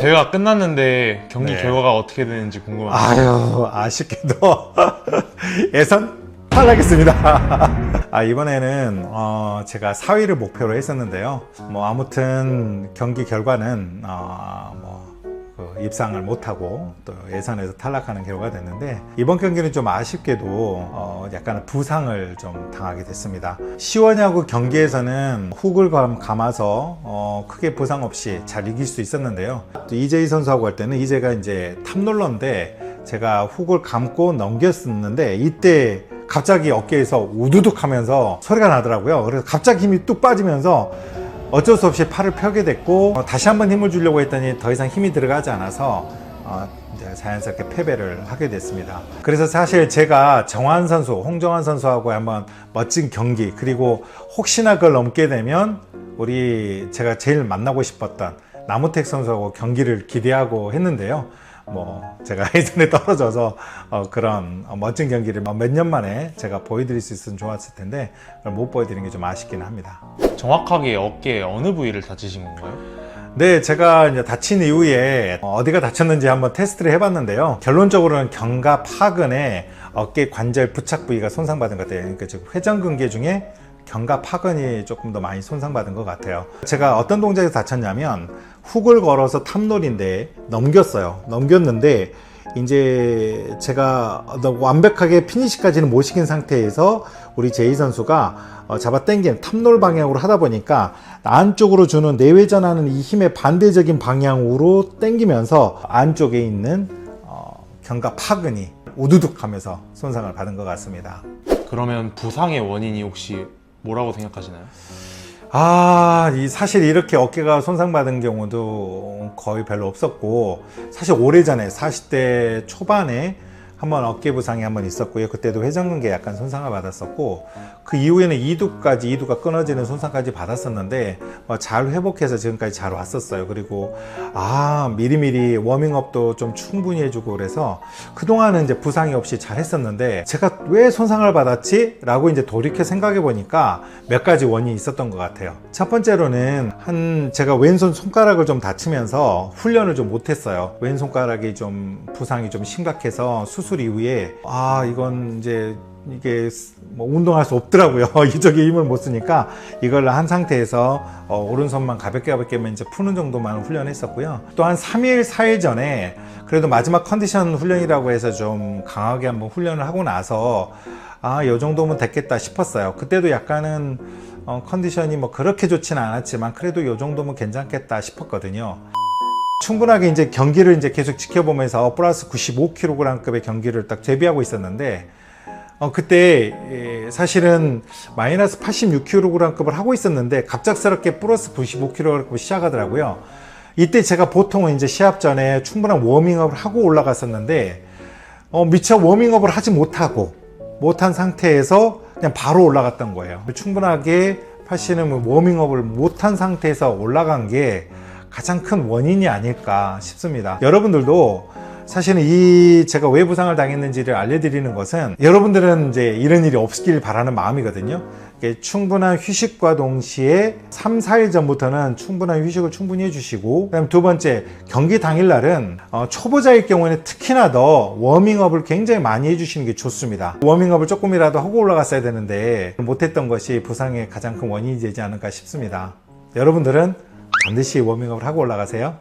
대회가 끝났는데 경기 네. 결과가 어떻게 되는지 궁금합니다. 아유 아쉽게도 예선 탈락했습니다. 아 이번에는 어, 제가 4위를 목표로 했었는데요. 뭐 아무튼 경기 결과는 어, 뭐. 그 입상을 못하고 또 예선에서 탈락하는 결과가 됐는데 이번 경기는 좀 아쉽게도 어 약간 부상을 좀 당하게 됐습니다. 시원야구 경기에서는 훅을 감- 감아서 어 크게 부상 없이 잘 이길 수 있었는데요. 또 이재희 선수하고 할 때는 이제가 이제 탑롤러인데 제가 훅을 감고 넘겼었는데 이때 갑자기 어깨에서 우두둑 하면서 소리가 나더라고요. 그래서 갑자기 힘이 뚝 빠지면서 어쩔 수 없이 팔을 펴게 됐고 어, 다시 한번 힘을 주려고 했더니 더 이상 힘이 들어가지 않아서 어, 자연스럽게 패배를 하게 됐습니다. 그래서 사실 제가 정환 선수, 홍정환 선수하고 한번 멋진 경기 그리고 혹시나 그걸 넘게 되면 우리 제가 제일 만나고 싶었던 나무택 선수하고 경기를 기대하고 했는데요. 뭐 제가 예전에 떨어져서 어, 그런 어, 멋진 경기를 몇 년 만에 제가 보여드릴 수 있으면 좋았을 텐데 그걸 못 보여드린 게좀 아쉽긴 합니다. 정확하게 어깨 어느 부위를 다치신 건가요? 네, 제가 이제 다친 이후에 어, 어디가 다쳤는지 한번 테스트를 해봤는데요. 결론적으로는 견갑 하근에 어깨 관절 부착 부위가 손상받은 것 같아요. 그러니까 지금 회전근개 중에 견갑 하근이 조금 더 많이 손상받은 것 같아요. 제가 어떤 동작에서 다쳤냐면 훅을 걸어서 탑롤인데 넘겼어요. 넘겼는데 이제 제가 완벽하게 피니시까지는 못 시킨 상태에서 우리 제이 선수가 어, 잡아 당긴 탑롤 방향으로 하다 보니까 안쪽으로 주는 내회전하는 이 힘의 반대적인 방향으로 당기면서 안쪽에 있는 어, 견갑 하근이 우두둑 하면서 손상을 받은 것 같습니다. 그러면 부상의 원인이 혹시 뭐라고 생각하시나요? 아, 이 사실 이렇게 어깨가 손상받은 경우도 거의 별로 없었고, 사실 오래전에 40대 초반에 한번 어깨 부상이 한번 있었고요. 그때도 회전근개 약간 손상을 받았었고, 그 이후에는 이두까지, 이두가 끊어지는 손상까지 받았었는데, 어, 잘 회복해서 지금까지 잘 왔었어요. 그리고, 아, 미리미리 워밍업도 좀 충분히 해주고 그래서, 그 동안은 이제 부상이 없이 잘 했었는데, 제가 왜 손상을 받았지? 라고 이제 돌이켜 생각해 보니까 몇 가지 원인이 있었던 것 같아요. 첫 번째로는 한, 제가 왼손 손가락을 좀 다치면서 훈련을 좀 못했어요. 왼손가락이 좀 부상이 좀 심각해서 수술 이후에, 아, 이건 이제 이게 뭐 운동할 수 없더라고요. 이쪽에 힘을 못 쓰니까 이걸 한 상태에서 어, 오른손만 가볍게 가볍게만 이제 푸는 정도만 훈련했었고요. 또 한 3일, 4일 전에 그래도 마지막 컨디션 훈련이라고 해서 좀 강하게 한번 훈련을 하고 나서 아, 요 정도면 됐겠다 싶었어요. 그때도 약간은 어, 컨디션이 뭐 그렇게 좋지는 않았지만 그래도 요 정도면 괜찮겠다 싶었거든요. 충분하게 이제 경기를 이제 계속 지켜보면서 플러스 95kg급의 경기를 딱 대비하고 있었는데 어, 그때 예, 사실은 마이너스 86kg급을 하고 있었는데 갑작스럽게 플러스 95kg급을 시작하더라고요. 이때 제가 보통은 이제 시합 전에 충분한 워밍업을 하고 올라갔었는데 어, 미처 워밍업을 하지 못하고 못한 상태에서 그냥 바로 올라갔던 거예요. 충분하게 팔씨는 워밍업을 못한 상태에서 올라간 게 가장 큰 원인이 아닐까 싶습니다. 여러분들도 사실은 이 제가 왜 부상을 당했는지를 알려드리는 것은 여러분들은 이제 이런 일이 없길 바라는 마음이거든요. 충분한 휴식과 동시에 3, 4일 전부터는 충분한 휴식을 충분히 해주시고 그다음 두 번째 경기 당일날은 어, 초보자일 경우에는 특히나 더 워밍업을 굉장히 많이 해주시는 게 좋습니다. 워밍업을 조금이라도 하고 올라갔어야 되는데 못했던 것이 부상의 가장 큰 원인이 되지 않을까 싶습니다. 여러분들은 반드시 워밍업을 하고 올라가세요.